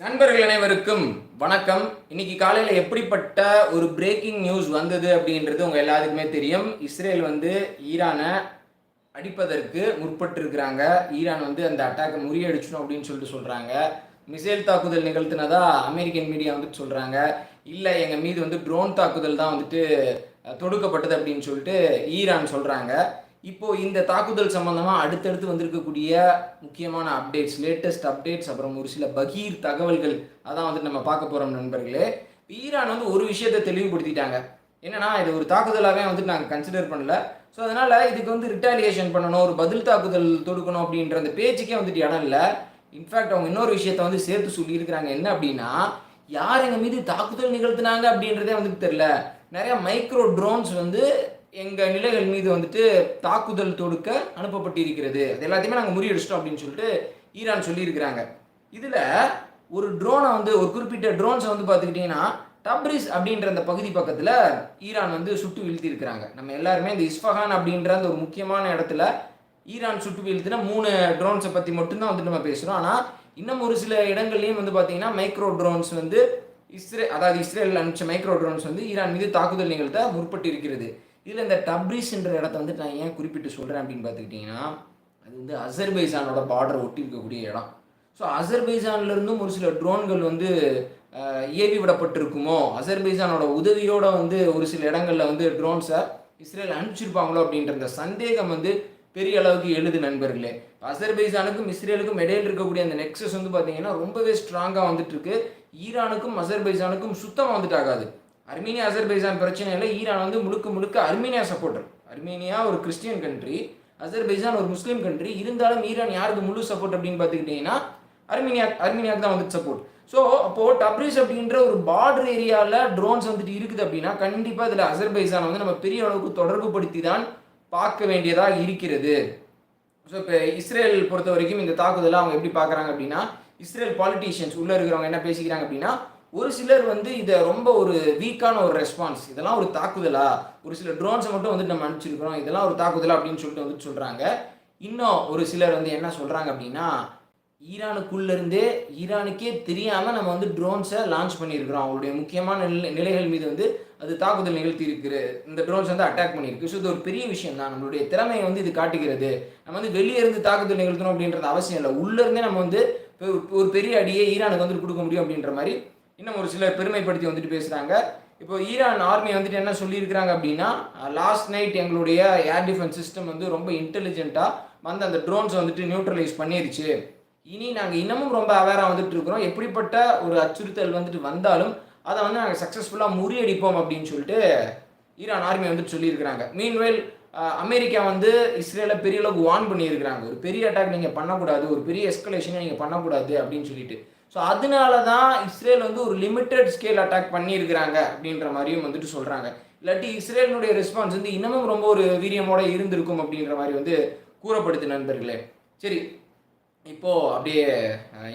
நண்பர்கள் அனைவருக்கும் வணக்கம். இன்னைக்கு காலையில் எப்படிப்பட்ட ஒரு பிரேக்கிங் நியூஸ் வந்தது அப்படின்றது உங்கள் எல்லாத்துக்குமே தெரியும். இஸ்ரேல் வந்து ஈரானை அடிப்பதற்கு முற்பட்டிருக்கிறாங்க. ஈரான் வந்து அந்த அட்டாக்கை முறியடிச்சணும் அப்படின்னு சொல்லிட்டு சொல்கிறாங்க மிசைல் தாக்குதல் நிகழ்த்தினதா அமெரிக்கன் மீடியா வந்துட்டு சொல்கிறாங்க இல்லை எங்கள் மீது வந்து ட்ரோன் தாக்குதல் தான் வந்துட்டு தொடுக்கப்பட்டது அப்படின்னு சொல்லிட்டு ஈரான் சொல்கிறாங்க இப்போ இந்த தாக்குதல் சம்மந்தமாக அடுத்தடுத்து வந்திருக்கக்கூடிய முக்கியமான அப்டேட்ஸ் லேட்டஸ்ட் அப்டேட்ஸ் அப்புறம் ஒரு சில பகீர் தகவல்கள் அதான் வந்து நம்ம பார்க்க போகிறோம் நண்பர்களே. ஈரான் வந்து ஒரு விஷயத்தை தெளிவுபடுத்திட்டாங்க. என்னன்னா இது ஒரு தாக்குதலாகவே வந்துட்டு நாங்கள் கன்சிடர் பண்ணல. ஸோ அதனால் இதுக்கு வந்து ரிட்டாலியேஷன் பண்ணணும் ஒரு பதில் தாக்குதல் தொடுக்கணும் அப்படின்ற அந்த பேச்சுக்கே வந்துட்டு இடம் இல்லை. இன்ஃபேக்ட் அவங்க இன்னொரு விஷயத்த வந்து சேர்த்து சொல்லியிருக்கிறாங்க. என்ன அப்படின்னா யார் எங்கள் மீது தாக்குதல் நிகழ்த்தினாங்க அப்படின்றதே வந்துட்டு தெரில நிறைய மைக்ரோ ட்ரோன்ஸ் வந்து எங்கள் நிலைகள் மீது வந்துட்டு தாக்குதல் தொடுக்க அனுப்பப்பட்டிருக்கிறது. அது எல்லாத்தையுமே நாங்கள் முறியடிச்சிட்டோம் அப்படின்னு சொல்லிட்டு ஈரான் சொல்லியிருக்கிறாங்க. இதில் ஒரு ட்ரோனை வந்து ஒரு குறிப்பிட்ட ட்ரோன்ஸை வந்து பார்த்துக்கிட்டிங்கன்னா டப்ரிஸ் அப்படின்ற அந்த பகுதி பக்கத்தில் ஈரான் வந்து சுட்டு வீழ்த்தியிருக்கிறாங்க. நம்ம எல்லாருமே இந்த இஸ்ஃபஹான் அப்படின்ற அந்த ஒரு முக்கியமான இடத்துல ஈரான் சுட்டு வீழ்த்தின மூணு ட்ரோன்ஸை பற்றி மட்டும்தான் வந்துட்டு நம்ம பேசுகிறோம் ஆனால் இன்னும் ஒரு சில இடங்கள்லையும் வந்து பார்த்தீங்கன்னா மைக்ரோ ட்ரோன்ஸ் வந்து இஸ்ரே அதாவது இஸ்ரேல் அனுப்பிச்ச மைக்ரோ ட்ரோன்ஸ் வந்து ஈரான் மீது தாக்குதல் நிகழ்த்த முற்பட்டு இருக்கிறது இதில் இந்த டப்ரிஸ்ன்ற இடத்த வந்து நான் ஏன் குறிப்பிட்டு சொல்கிறேன் அப்படின்னு பார்த்துக்கிட்டிங்கன்னா அது வந்து அசர்பைசானோட பார்டர் ஒட்டி இருக்கக்கூடிய இடம். ஸோ அசர்பைசான்லேருந்தும் ஒரு சில ட்ரோன்கள் வந்து ஏவி விடப்பட்டிருக்குமோ அசர்பைசானோட உதவியோட வந்து ஒரு சில இடங்களில் வந்து ட்ரோன்ஸை இஸ்ரேல் அனுப்பிச்சிருப்பாங்களோ அப்படின்ற அந்த சந்தேகம் வந்து பெரிய அளவுக்கு எழுது நண்பர்களே. அசர்பைசானுக்கும் இஸ்ரேலுக்கும் இடையில் இருக்கக்கூடிய அந்த நெக்ஸஸ் வந்து பார்த்தீங்கன்னா ரொம்பவே ஸ்ட்ராங்காக வந்துட்டு இருக்கு ஈரானுக்கும் அசர்பைசானுக்கும் சுத்தமாக வந்துட்டு ஆகாது அர்மீனியா அசர்பைசான் பிரச்சனை இல்லை ஈரான் வந்து முழுக்க முழுக்க அர்மீனியா சப்போர்ட்டர் அர்மீனியா ஒரு கிறிஸ்டியன் கண்ட்ரி அசர்பைசான் ஒரு முஸ்லீம் கண்ட்ரி இருந்தாலும் ஈரான் யாருக்கு முழு சப்போர்ட் அப்படின்னு பார்த்துக்கிட்டிங்கன்னா அர்மீனியா அர்மீனியாவுக்கு தான் வந்துட்டு சப்போர்ட் ஸோ அப்போது டப்ரிஸ் அப்படின்ற ஒரு பார்டர் ஏரியாவில் ட்ரோன்ஸ் வந்துட்டு இருக்குது அப்படின்னா கண்டிப்பாக இதில் அசர்பைசான் வந்து நம்ம பெரிய அளவுக்கு தொடர்பு படுத்தி தான் பார்க்க வேண்டியதாக இருக்கிறது. ஸோ இப்போ இஸ்ரேல் பொறுத்த வரைக்கும் இந்த தாக்குதலை அவங்க எப்படி பார்க்குறாங்க அப்படின்னா இஸ்ரேல் பாலிட்டிஷியன்ஸ் உள்ளே இருக்கிறவங்க என்ன பேசிக்கிறாங்க அப்படின்னா ஒரு சிலர் வந்து இதை ரொம்ப ஒரு வீக்கான ஒரு ரெஸ்பான்ஸ் இதெல்லாம் ஒரு தாக்குதலா? ஒரு சில ட்ரோன்ஸை மட்டும் வந்துட்டு நம்ம அனுப்பிச்சிருக்கிறோம் இதெல்லாம் ஒரு தாக்குதலா அப்படின்னு சொல்லிட்டு வந்துட்டு சொல்கிறாங்க இன்னும் ஒரு சிலர் வந்து என்ன சொல்கிறாங்க அப்படின்னா ஈரானுக்குள்ளேருந்தே ஈரானுக்கே தெரியாமல் நம்ம வந்து ட்ரோன்ஸை லான்ச் பண்ணியிருக்கிறோம். அவங்களுடைய முக்கியமான நிலை நிலைகள் மீது வந்து அது தாக்குதல் நிகழ்த்தி இருக்குது. இந்த ட்ரோன்ஸ் வந்து அட்டாக் பண்ணியிருக்கு. ஸோ இது ஒரு பெரிய விஷயம் தான். நம்மளுடைய திறமையை வந்து இது காட்டுகிறது. நம்ம வந்து வெளியே இருந்து தாக்குதல் நிகழ்த்தணும் அப்படின்றது அவசியம் இல்லை. உள்ளேருந்தே நம்ம வந்து ஒரு- ஒரு பெரிய அடியை ஈரானுக்கு வந்து கொடுக்க முடியும் அப்படின்ற மாதிரி இன்னும் ஒரு சிலர் பெருமைப்படுத்தி வந்துட்டு பேசுகிறாங்க இப்போ ஈரான் ஆர்மி வந்துட்டு என்ன சொல்லியிருக்கிறாங்க அப்படின்னா uh, லாஸ்ட் நைட் எங்களுடைய ஏர் டிஃபென்ஸ் சிஸ்டம் வந்து ரொம்ப இன்டெலிஜென்ட்டாக வந்து அந்த ட்ரோன்ஸ் வந்துட்டு நியூட்ரலைஸ் பண்ணிருச்சு. இனி நாங்கள் இன்னமும் ரொம்ப அவேராக வந்துட்டு இருக்கிறோம். எப்படிப்பட்ட ஒரு அச்சுறுத்தல் வந்துட்டு வந்தாலும் அதை வந்து நாங்கள் சக்ஸஸ்ஃபுல்லாக முறியடிப்போம் அப்படின்னு சொல்லிட்டு ஈரான் ஆர்மி வந்துட்டு சொல்லியிருக்கிறாங்க. மீன்வேல் uh, அமெரிக்கா வந்து இஸ்ரேலை பெரிய அளவுக்கு வார்ன் பண்ணியிருக்கிறாங்க. ஒரு பெரிய அட்டாக் நீங்கள் பண்ணக்கூடாது. ஒரு பெரிய எஸ்கலேஷனை நீங்கள் பண்ணக்கூடாது அப்படின்னு சொல்லிட்டு. ஸோ அதனால தான் இஸ்ரேல் வந்து ஒரு லிமிட்டட் ஸ்கேல் அட்டாக் பண்ணியிருக்கிறாங்க அப்படின்ற மாதிரியும் வந்துட்டு சொல்கிறாங்க இல்லாட்டி இஸ்ரேலினுடைய ரெஸ்பான்ஸ் வந்து இன்னமும் ரொம்ப ஒரு வீரியமோட இருந்திருக்கும் அப்படின்ற மாதிரி வந்து கூறப்படுது நண்பர்களே. சரி இப்போது அப்படியே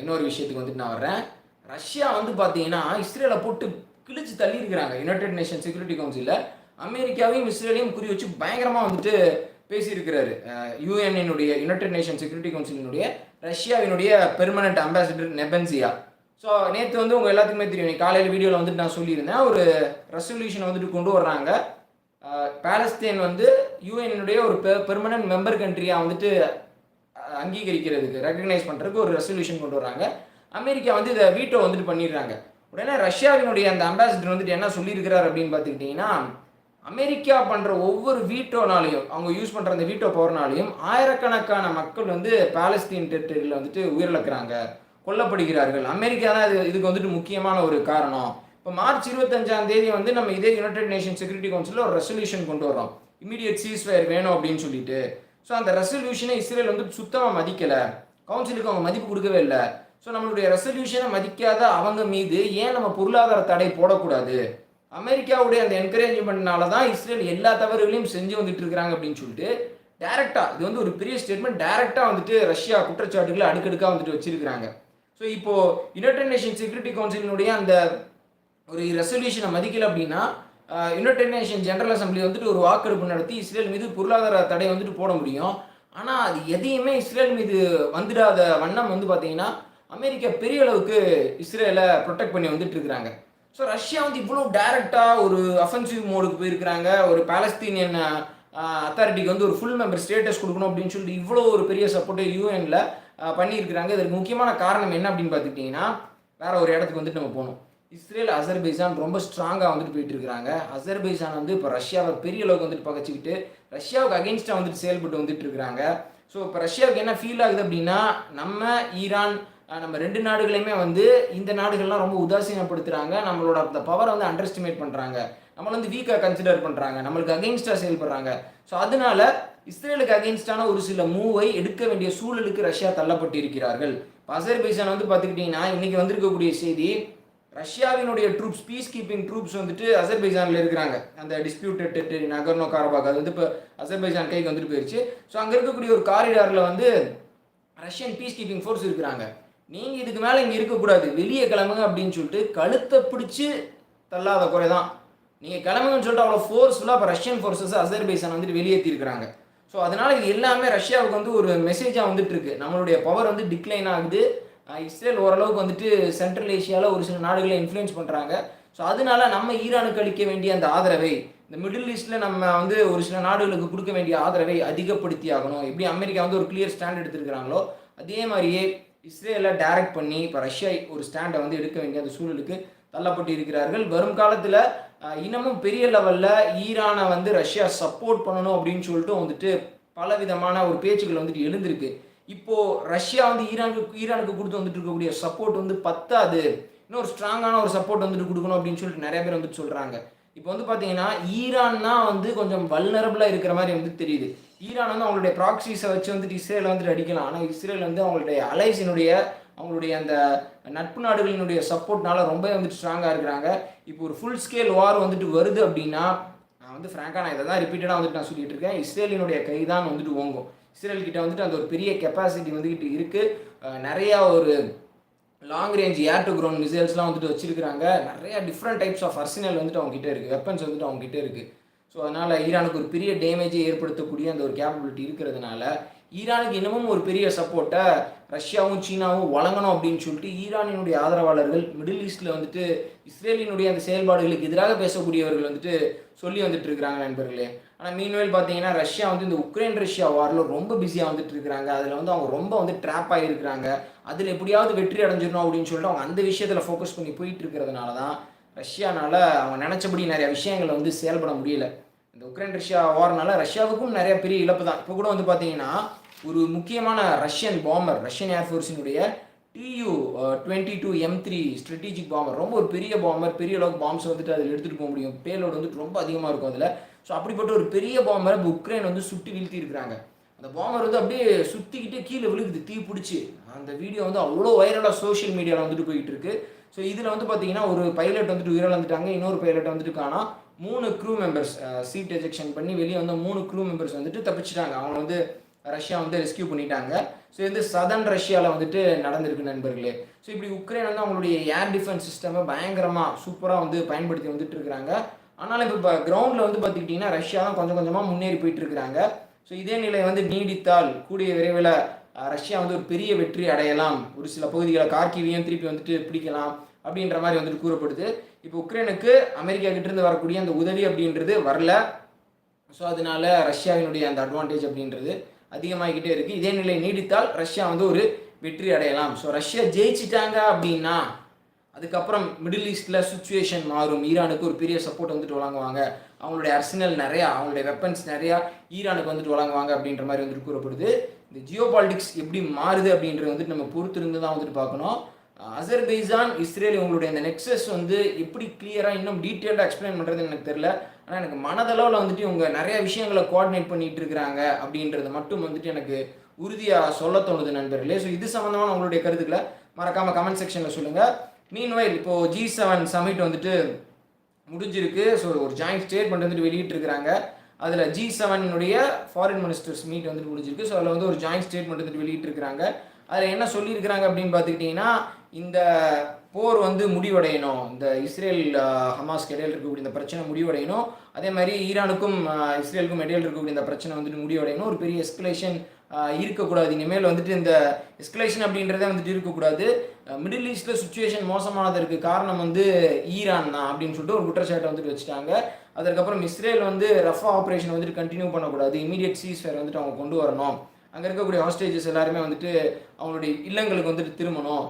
இன்னொரு விஷயத்துக்கு வந்துட்டு நான் வர்றேன். ரஷ்யா வந்து பார்த்தீங்கன்னா இஸ்ரேலை போட்டு கிழிச்சு தள்ளியிருக்கிறாங்க. யுனைடெட் நேஷன் செக்யூரிட்டி கவுன்சிலில் அமெரிக்காவையும் இஸ்ரேலையும் குறி வச்சு பயங்கரமாக வந்துட்டு பேசியிருக்கிறாரு. யூஎன்னுடைய யுனைடெட் நேஷன் செக்யூரிட்டி கவுன்சிலினுடைய ரஷ்யாவினுடைய பெர்மனன்ட் அம்பாசிடர் நெபன்சியா ஸோ நேற்று வந்து உங்கள் எல்லாத்துக்குமே தெரியும். காலையில் வீடியோவில் வந்துட்டு நான் சொல்லியிருந்தேன். ஒரு ரெசல்யூஷன் வந்துட்டு கொண்டு வர்றாங்க. பாலஸ்தீன் வந்து யூஎன்னுடைய ஒரு பெ பெர்மனன்ட் மெம்பர் கண்ட்ரியாக வந்துட்டு அங்கீகரிக்கிறதுக்கு ரெக்கக்னைஸ் பண்ணுறதுக்கு ஒரு ரெசல்யூஷன் கொண்டு வராங்க அமெரிக்கா வந்து இதை வீட்டோ வந்துட்டு பண்ணிடுறாங்க. உடனே ரஷ்யாவினுடைய அந்த அம்பாசிடர் வந்துட்டு என்ன சொல்லியிருக்கிறார் அப்படின்னு பார்த்துக்கிட்டிங்கன்னா அமெரிக்கா பண்ணுற ஒவ்வொரு வீட்டோனாலையும் அவங்க யூஸ் பண்ணுற அந்த வீட்டோ போகிறனாலையும் ஆயிரக்கணக்கான மக்கள் வந்து பாலஸ்தீன் டெரிட்டரியில் வந்துட்டு உயிரிழக்கிறாங்க கொல்லப்படுகிறார்கள். அமெரிக்கா தான் இது இதுக்கு வந்துட்டு முக்கியமான ஒரு காரணம். இப்போ மார்ச் இருபத்தஞ்சாம் தேதி வந்து நம்ம இதே யுனைடெட் நேஷன் செக்யூரிட்டி கவுன்சிலில் ஒரு ரெசல்யூஷன் கொண்டு வரோம் இமீடியட் சீஸ்ஃபயர் வேணும் அப்படின்னு சொல்லிட்டு. ஸோ அந்த ரெசல்யூஷனை இஸ்ரேல் வந்து சுத்தமாக மதிக்கலை. கவுன்சிலுக்கு அவங்க மதிப்பு கொடுக்கவே இல்லை. ஸோ நம்மளுடைய ரெசல்யூஷனை மதிக்காத அவங்க மீது ஏன் நம்ம பொருளாதார தடை போடக்கூடாது? அமெரிக்காவுடைய அந்த என்கரேஜ்மெண்ட்னால தான் இஸ்ரேல் எல்லா தவறுகளையும் செஞ்சு வந்துட்டு இருக்கிறாங்க அப்படின்னு சொல்லிட்டு டேரெக்டாக இது வந்து ஒரு பெரிய ஸ்டேட்மெண்ட் டேரெக்டாக வந்துட்டு ரஷ்யா குற்றச்சாட்டுகளை அடுக்கடுக்காக வந்துட்டு வச்சிருக்கிறாங்க. ஸோ இப்போ யுனைடெட் நேஷன் செக்யூரிட்டி கவுன்சிலினுடைய அந்த ஒரு ரெசல்யூஷனை மதிக்கல அப்படின்னா யுனைடெட் நேஷன் ஜெனரல் அசம்பிளி வந்துட்டு ஒரு வாக்கெடுப்பு நடத்தி இஸ்ரேல் மீது பொருளாதார தடை வந்துட்டு போட முடியும். ஆனால் அது எதையுமே இஸ்ரேல் மீது வந்துடாத வண்ணம் வந்து பார்த்தீங்கன்னா அமெரிக்கா பெரிய அளவுக்கு இஸ்ரேலை ப்ரொடெக்ட் பண்ணி வந்துட்டு இருக்கிறாங்க. ஸோ ரஷ்யா வந்து இவ்வளோ டைரெக்டாக ஒரு அஃபென்சிவ் மோடுக்கு போயிருக்கிறாங்க. ஒரு பாலஸ்தீனியன் அத்தாரிட்டிக்கு வந்து ஒரு ஃபுல் மெம்பர் ஸ்டேட்டஸ் கொடுக்கணும் அப்படின்னு சொல்லிட்டு இவ்வளோ ஒரு பெரிய சப்போர்ட்டை யூஎனில் பண்ணியிருக்கிறாங்க. இதற்கு முக்கியமான காரணம் என்ன அப்படின்னு பார்த்துக்கிட்டிங்கன்னா வேற ஒரு இடத்துக்கு வந்துட்டு நம்ம போகணும். இஸ்ரேல் அசர்பைசான் ரொம்ப ஸ்ட்ராங்காக வந்துட்டு போயிட்டு இருக்கிறாங்க. அசர்பைசான் வந்து இப்போ ரஷ்யாவை பெரிய அளவுக்கு வந்துட்டு பகச்சிக்கிட்டு ரஷ்யாவுக்கு அகெயின்ஸ்டாக வந்துட்டு செயல்பட்டு வந்துட்டு இருக்கிறாங்க. ஸோ இப்போ ரஷ்யாவுக்கு என்ன ஃபீல் ஆகுது அப்படின்னா நம்ம ஈரான் நம்ம ரெண்டு நாடுகளையுமே வந்து இந்த நாடுகள்லாம் ரொம்ப உதாசீனப்படுத்துகிறாங்க நம்மளோட அந்த பவரை வந்து அண்டர் எஸ்டிமேட் பண்ணுறாங்க நம்மளை வந்து வீக்காக கன்சிடர் பண்ணுறாங்க நம்மளுக்கு அகெயின்ஸ்டாக செயல்படுறாங்க ஸோ அதனால இஸ்ரேலுக்கு அகெயின்ஸ்டான ஒரு சில மூவை எடுக்க வேண்டிய சூழலுக்கு ரஷ்யா தள்ளப்பட்டு இருக்கிறார்கள் அசர்பைசான் வந்து பார்த்துக்கிட்டிங்கன்னா இன்னைக்கு வந்திருக்கக்கூடிய செய்தி ரஷ்யாவினுடைய ட்ரூப்ஸ் பீஸ் கீப்பிங் ட்ரூப்ஸ் வந்துட்டு அசர்பைஜானில் இருக்கிறாங்க. அந்த டிஸ்பியூட்டட் டெரிட்டரி நகர்னோ காரபாக் அது வந்து இப்போ அசர்பைஜான் கைக்கு வந்துட்டு போயிடுச்சு ஸோ அங்கே இருக்கக்கூடிய ஒரு காரிடாரில் வந்து ரஷ்யன் பீஸ் கீப்பிங் ஃபோர்ஸ் இருக்கிறாங்க. நீங்கள் இதுக்கு மேலே இங்கே இருக்கக்கூடாது வெளியே கிளம்புங்க அப்படின்னு சொல்லிட்டு கழுத்தை பிடிச்சி தள்ளாத குறை தான் நீங்கள் கிளம்புங்கன்னு சொல்லிட்டு அவ்வளோ ஃபோர்ஸ்ஃபுல்லாக இப்போ ரஷ்யன் ஃபோர்ஸஸ் அசர்பைசான் வந்துட்டு வெளியேற்றிருக்கிறாங்க ஸோ அதனால் இது எல்லாமே ரஷ்யாவுக்கு வந்து ஒரு மெசேஜாக வந்துட்டுருக்கு நம்மளுடைய பவர் வந்து டிக்ளைன் ஆகுது. இஸ்ரேல் ஓரளவுக்கு வந்துட்டு சென்ட்ரல் ஏஷியாவில் ஒரு சில நாடுகளை இன்ஃப்ளூயன்ஸ் பண்ணுறாங்க ஸோ அதனால நம்ம ஈரானுக்கு அளிக்க வேண்டிய அந்த ஆதரவை இந்த மிடில் ஈஸ்டில் நம்ம வந்து ஒரு சில நாடுகளுக்கு கொடுக்க வேண்டிய ஆதரவை அதிகப்படுத்தி ஆகணும் எப்படி அமெரிக்கா வந்து ஒரு கிளியர் ஸ்டாண்ட் எடுத்திருக்கிறாங்களோ அதே மாதிரியே இஸ்ரேலை டைரக்ட் பண்ணி இப்போ ரஷ்யா ஒரு ஸ்டாண்டை வந்து எடுக்க வேண்டிய அந்த சூழலுக்கு தள்ளப்பட்டு இருக்கிறார்கள். வரும் காலத்தில் இன்னமும் பெரிய லெவலில் ஈரானை வந்து ரஷ்யா சப்போர்ட் பண்ணணும் அப்படின்னு சொல்லிட்டு வந்துட்டு பல விதமான ஒரு பேச்சுக்கள் வந்துட்டு எழுந்திருக்கு. இப்போது ரஷ்யா வந்து ஈரானுக்கு ஈரானுக்கு கொடுத்து வந்துட்டு இருக்கக்கூடிய சப்போர்ட் வந்து பத்தாது. இன்னும் ஒரு ஸ்ட்ராங்கான ஒரு சப்போர்ட் வந்துட்டு கொடுக்கணும் அப்படின்னு சொல்லிட்டு நிறைய பேர் வந்துட்டு சொல்கிறாங்க இப்போ வந்து பார்த்தீங்கன்னா ஈரான் தான் வந்து கொஞ்சம் வல்னரபுளாக இருக்கிற மாதிரி வந்து தெரியுது. ஈரான் வந்து அவங்களுடைய ப்ராக்சிஸை வச்சு வந்துட்டு இஸ்ரேலை வந்துட்டு அடிக்கலாம். ஆனால் இஸ்ரேல் வந்து அவங்களுடைய அலைஸினுடைய அவங்களுடைய அந்த நட்பு நாடுகளினுடைய சப்போர்ட்னால ரொம்ப வந்துட்டு ஸ்ட்ராங்காக இருக்கிறாங்க. இப்போ ஒரு ஃபுல் ஸ்கேல் வார் வந்துட்டு வருது அப்படின்னா நான் வந்து ஃப்ராங்காக நான் இதை தான் ரிப்பீட்டடாக வந்துட்டு நான் சொல்லிட்டு இருக்கேன். இஸ்ரேலினுடைய கை தான் வந்துட்டு ஓங்கும். இஸ்ரேல் கிட்ட வந்துட்டு அந்த ஒரு பெரிய கெப்பாசிட்டி வந்துக்கிட்டு இருக்குது நிறையா ஒரு long range air to ground மிசைல்ஸ்லாம் வந்துட்டு வச்சிருக்கிறாங்க. நிறைய டிஃப்ரெண்ட் டைப்ஸ் ஆஃப் அர்சினல் வந்துட்டு அவங்ககிட்ட இருக்குது வெப்பன்ஸ் வந்துட்டு அவங்ககிட்ட இருக்குது ஸோ அதனால் ஈரானுக்கு ஒரு பெரிய டேமேஜை ஏற்படுத்தக்கூடிய அந்த ஒரு கேப்பபிலிட்டி இருக்கிறதுனால ஈரானுக்கு இன்னமும் ஒரு பெரிய சப்போர்ட்டை ரஷ்யாவும் சீனாவும் வழங்கணும் அப்படின்னு சொல்லிட்டு ஈரானினுடைய ஆதரவாளர்கள் மிடில் ஈஸ்டில் வந்துட்டு இஸ்ரேலினுடைய அந்த செயல்பாடுகளுக்கு எதிராக பேசக்கூடியவர்கள் வந்துட்டு சொல்லி வந்துட்டு இருக்கிறாங்க நண்பர்களே. ஆனால் மீன்வேல் பார்த்தீங்கன்னா ரஷ்யா வந்து இந்த உக்ரைன் ரஷ்யா வாரில் ரொம்ப பிஸியாக வந்துட்டு இருக்கிறாங்க. அதில் வந்து அவங்க ரொம்ப வந்து ட்ராப் ஆகியிருக்கிறாங்க அதில் எப்படியாவது வெற்றி அடைஞ்சிடணும் அப்படின்னு சொல்லிட்டு அவங்க அந்த விஷயத்தில் ஃபோக்கஸ் பண்ணி போயிட்டு இருக்கிறதுனால தான் ரஷ்யானால் அவங்க நினச்சபடி நிறைய விஷயங்களை வந்து செயல்பட முடியல. இந்த உக்ரைன் ரஷ்யா வார்னால ரஷ்யாவுக்கும் நிறைய பெரிய இழப்பு தான். இப்போ கூட வந்து பார்த்தீங்கன்னா ஒரு முக்கியமான Russian bomber Russian ஏர்ஃபோர்ஸினுடைய Tu twenty two M three strategic bomber ரொம்ப ஒரு பெரிய பாம்பர் பெரிய அளவுக்கு பாம்ஸ் வந்துட்டு அதில் எடுத்துகிட்டு போக முடியும். பேலோடு வந்துட்டு ரொம்ப அதிகமாக இருக்கும் அதில். ஸோ அப்படிப்பட்ட ஒரு பெரிய பாம்பரை இப்போ உக்ரைன் வந்து சுட்டி வீழ்த்தி இருக்கிறாங்க. அந்த பாம்பர் வந்து அப்படியே சுற்றிக்கிட்டே கீழே விழுகுது தீ பிடிச்சி. அந்த வீடியோ வந்து அவ்வளோ வைரலாக சோஷியல் மீடியாவில் வந்துட்டு போயிட்டு இருக்கு. ஸோ இதில் வந்து பார்த்தீங்கன்னா ஒரு பைலட் வந்துட்டு உயிரிழந்துட்டாங்க இன்னொரு பைலட் வந்துட்டு காணா மூணு க்ரூ மெம்பர்ஸ் சீட் எஜெக்ஷன் பண்ணி வெளியே வந்து மூணு க்ரூ மெம்பர்ஸ் வந்துட்டு தப்பிச்சிட்டாங்க. அவங்க வந்து ரஷ்யா வந்து ரெஸ்கியூ பண்ணிட்டாங்க. ஸோ இது சதன் ரஷ்யாவில் வந்துட்டு நடந்திருக்கு நண்பர்களே. ஸோ இப்படி உக்ரைன் வந்து அவங்களுடைய ஏர் டிஃபென்ஸ் சிஸ்டமை பயங்கரமாக சூப்பராக வந்து பயன்படுத்தி வந்துட்டு இருக்கிறாங்க. ஆனாலும் இப்போ இப்போ கிரவுண்டில் வந்து பார்த்துக்கிட்டிங்கன்னா ரஷ்யா தான் கொஞ்சம் கொஞ்சமாக முன்னேறி போயிட்டு இருக்கிறாங்க. ஸோ இதே நிலை வந்து நீடித்தால் கூடிய விரைவில் ரஷ்யா வந்து ஒரு பெரிய வெற்றி அடையலாம். ஒரு சில பகுதிகளை கார்கிவியும் திருப்பி வந்துட்டு பிடிக்கலாம் அப்படின்ற மாதிரி வந்துட்டு கூறப்படுது. இப்போ உக்ரைனுக்கு அமெரிக்கா கிட்டேருந்து வரக்கூடிய அந்த உதவி அப்படின்றது வரல. ஸோ அதனால ரஷ்யாவினுடைய அந்த அட்வான்டேஜ் அப்படின்றது அதிகமாகிக்கிட்டே இருக்குது இதே நிலை நீடித்தால் ரஷ்யா வந்து ஒரு வெற்றி அடையலாம். ஸோ ரஷ்யா ஜெயிச்சிட்டாங்க அப்படின்னா அதுக்கப்புறம் மிடில் ஈஸ்டில் சுச்சுவேஷன் மாறும். ஈரானுக்கு ஒரு பெரிய சப்போர்ட் வந்துட்டு வழங்குவாங்க. அவங்களுடைய அர்சனல் நிறையா அவங்களுடைய வெப்பன்ஸ் நிறையா ஈரானுக்கு வந்துட்டு வழங்குவாங்க அப்படின்ற மாதிரி வந்துட்டு கூறப்படுது. இந்த ஜியோ பாலிடிக்ஸ் எப்படி மாறுது அப்படின்றது வந்துட்டு நம்ம பொறுத்திருந்து தான் வந்துட்டு பார்க்கணும். அசர்பைசான் இஸ்ரேல் இவங்களுடைய அந்த நெக்ஸஸ் வந்து எப்படி கிளியராக இன்னும் டீட்டெயில்டாக எக்ஸ்பிளைன் பண்ணுறது எனக்கு தெரியல. ஆனால் எனக்கு மனதளவில் வந்துட்டு இவங்க நிறைய விஷயங்களை கோஆர்டினேட் பண்ணிட்டு இருக்கிறாங்க அப்படின்றது மட்டும் வந்துட்டு எனக்கு உறுதியாக சொல்ல தோணுது நண்பர்களே. ஸோ இது சம்மந்தமான உங்களுடைய கருத்துக்களை மறக்காமல் கமெண்ட் செக்ஷனில் சொல்லுங்கள் மீன்வைல் இப்போது ஜி செவன் சமிட் வந்துட்டு முடிஞ்சிருக்கு. ஸோ ஒரு ஜாயிண்ட் ஸ்டேட்மெண்ட் வந்துட்டு வெளியிட்டிருக்கிறாங்க. அதில் ஜி செவனுடைய ஃபாரின் மினிஸ்டர்ஸ் மீட் வந்துட்டு முடிஞ்சிருக்கு. ஸோ அதில் வந்து ஒரு ஜாயிண்ட் ஸ்டேட்மெண்ட் வந்துட்டு வெளியிட்டிருக்கிறாங்க. அதில் என்ன சொல்லியிருக்கிறாங்க அப்படின்னு பார்த்துக்கிட்டிங்கன்னா இந்த போர் வந்து முடிவடையணும். இந்த இஸ்ரேல் ஹமாஸ்க்கு இடையில் இருக்கக்கூடிய இந்த பிரச்சனை முடிவடையணும். அதே மாதிரி ஈரானுக்கும் இஸ்ரேலுக்கும் இடையில் இருக்கக்கூடிய இந்த பிரச்சனை வந்துட்டு முடிவடையணும். ஒரு பெரிய எஸ்கலேஷன் இருக்கக்கூடாது. இனிமேல் வந்துட்டு இந்த எஸ்கலேஷன் அப்படின்றதே வந்துட்டு இருக்கக்கூடாது. மிடில் ஈஸ்டில் சுச்சுவேஷன் மோசமானதற்கு காரணம் வந்து ஈரான் தான் அப்படின்னு சொல்லிட்டு ஒரு குற்றச்சாட்டை வந்துட்டு வச்சுட்டாங்க. அதற்கப்புறம் இஸ்ரேல் வந்து ரஃபா ஆப்ரேஷன் வந்துட்டு கண்டினியூ பண்ணக்கூடாது. இமீடியட் சீஸ்ஃபேர் வந்துட்டு அவங்க கொண்டு வரணும். அங்கே இருக்கக்கூடிய ஹாஸ்டேஜஸ் எல்லாருமே வந்துட்டு அவங்களுடைய இல்லங்களுக்கு வந்துட்டு திரும்பணும்.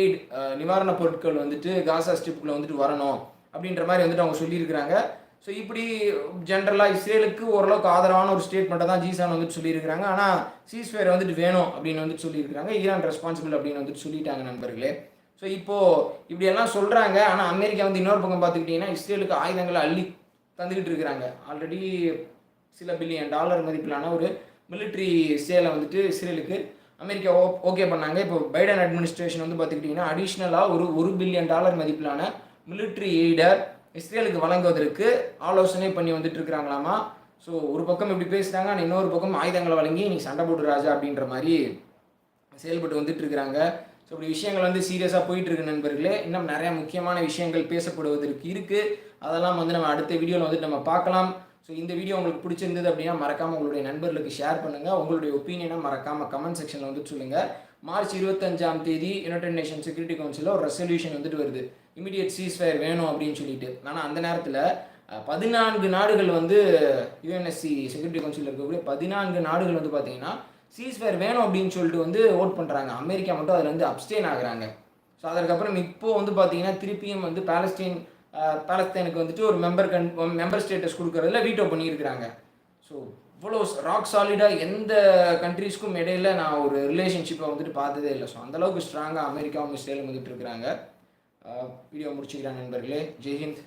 எய்ட் நிவாரணப் பொருட்கள் வந்துட்டு காசா ஸ்ட்ரிப்புக்குள்ள வந்துட்டு வரணும். அப்படின்ற மாதிரி வந்துட்டு அவங்க சொல்லியிருக்கிறாங்க. ஸோ இப்படி ஜென்ரலாக இஸ்ரேலுக்கு ஓரளவுக்கு ஆதரவான ஒரு ஸ்டேட்மெண்ட்டை தான் ஜீசான் வந்துட்டு சொல்லியிருக்கிறாங்க. ஆனால் சீஸ்வேர் வந்துட்டு வேணும் அப்படின்னு வந்துட்டு சொல்லியிருக்கிறாங்க. ஈரான் ரெஸ்பான்சிபிள் அப்படின்னு வந்துட்டு சொல்லிட்டாங்க நண்பர்களே. ஸோ இப்போது இப்படியெல்லாம் சொல்கிறாங்க ஆனால் அமெரிக்கா வந்து இன்னொரு பக்கம் பார்த்துக்கிட்டிங்கன்னா இஸ்ரேலுக்கு ஆயுதங்களை அள்ளி தந்துக்கிட்டு இருக்கிறாங்க. ஆல்ரெடி சில பில்லியன் டாலர் மதிப்பிலான ஒரு மிலிட்ரி சேலை வந்துட்டு இஸ்ரேலுக்கு அமெரிக்கா ஓ ஓகே பண்ணாங்க. இப்போ பைடன் அட்மினிஸ்ட்ரேஷன் வந்து பார்த்துக்கிட்டிங்கன்னா அடிஷ்னலாக ஒரு ஒரு பில்லியன் டாலர் மதிப்பிலான மிலிட்ரி எய்டர் இஸ்ரேலுக்கு வழங்குவதற்கு ஆலோசனை பண்ணி வந்துட்டு இருக்கிறாங்களாமா? ஸோ ஒரு பக்கம் இப்படி பேசுகிறாங்க ஆனால் இன்னொரு பக்கம் ஆயுதங்களை வழங்கி நீ சண்டை போட்டு ராஜா அப்படின்ற மாதிரி செயல்பட்டு வந்துட்டு இருக்கிறாங்க. ஸோ இப்படி விஷயங்கள் வந்து சீரியஸாக போயிட்டு இருக்கு நண்பர்களே. இன்னும் நிறையா முக்கியமான விஷயங்கள் பேசப்படுவதற்கு இருக்குது அதெல்லாம் வந்து நம்ம அடுத்த வீடியோவில் வந்துட்டு நம்ம பார்க்கலாம். ஸோ இந்த வீடியோ உங்களுக்கு பிடிச்சிருந்தது அப்படின்னா மறக்காமல் உங்களுடைய நண்பர்களுக்கு ஷேர் பண்ணுங்கள் உங்களுடைய ஒப்பீனியனை மறக்காமல் கமெண்ட் செக்ஷனில் வந்துட்டு சொல்லுங்கள் மார்ச் இருபத்தஞ்சாம் தேதி யுனைடெட் நேஷன் செக்யூரிட்டி கவுன்சிலில் ஒரு ரெசல்யூஷன் வந்துட்டு வருது. இமீடியட் சீஸ்ஃபயர் வேணும் அப்படின்னு சொல்லிட்டு. ஆனால் அந்த நேரத்தில் பதினான்கு நாடுகள் வந்து யுஎன்எஸ்சி செக்யூரிட்டி கவுன்சிலில் இருக்கக்கூடிய பதினான்கு நாடுகள் வந்து பார்த்தீங்கன்னா சீஸ்வேர் வேணும் அப்படின்னு சொல்லிட்டு வந்து ஓட் பண்ணுறாங்க அமெரிக்கா மட்டும் அதில் வந்து அப்டேன் ஆகுறாங்க. ஸோ அதற்கப்புறம் இப்போது வந்து பார்த்தீங்கன்னா திருப்பியும் வந்து பேலஸ்டீன் பாலஸ்தீனுக்கு வந்துட்டு ஒரு மெம்பர் கன் மெம்பர் ஸ்டேட்டஸ் கொடுக்குறதுல வீட்டோ பண்ணியிருக்கிறாங்க. ஸோ இவ்வளோ ராக் சாலிடாக எந்த கண்ட்ரீஸ்க்கும் இடையில நான் ஒரு ரிலேஷன்ஷிப்பை வந்துட்டு பார்த்ததே இல்லை. ஸோ அந்தளவுக்கு ஸ்ட்ராங்காக அமெரிக்காவும் இஸ்ரேலும் வந்துட்டு இருக்கிறாங்க. வீடியோ முடிச்சுக்கிறேன் நண்பர்களே. ஜெய்ஹிந்த்.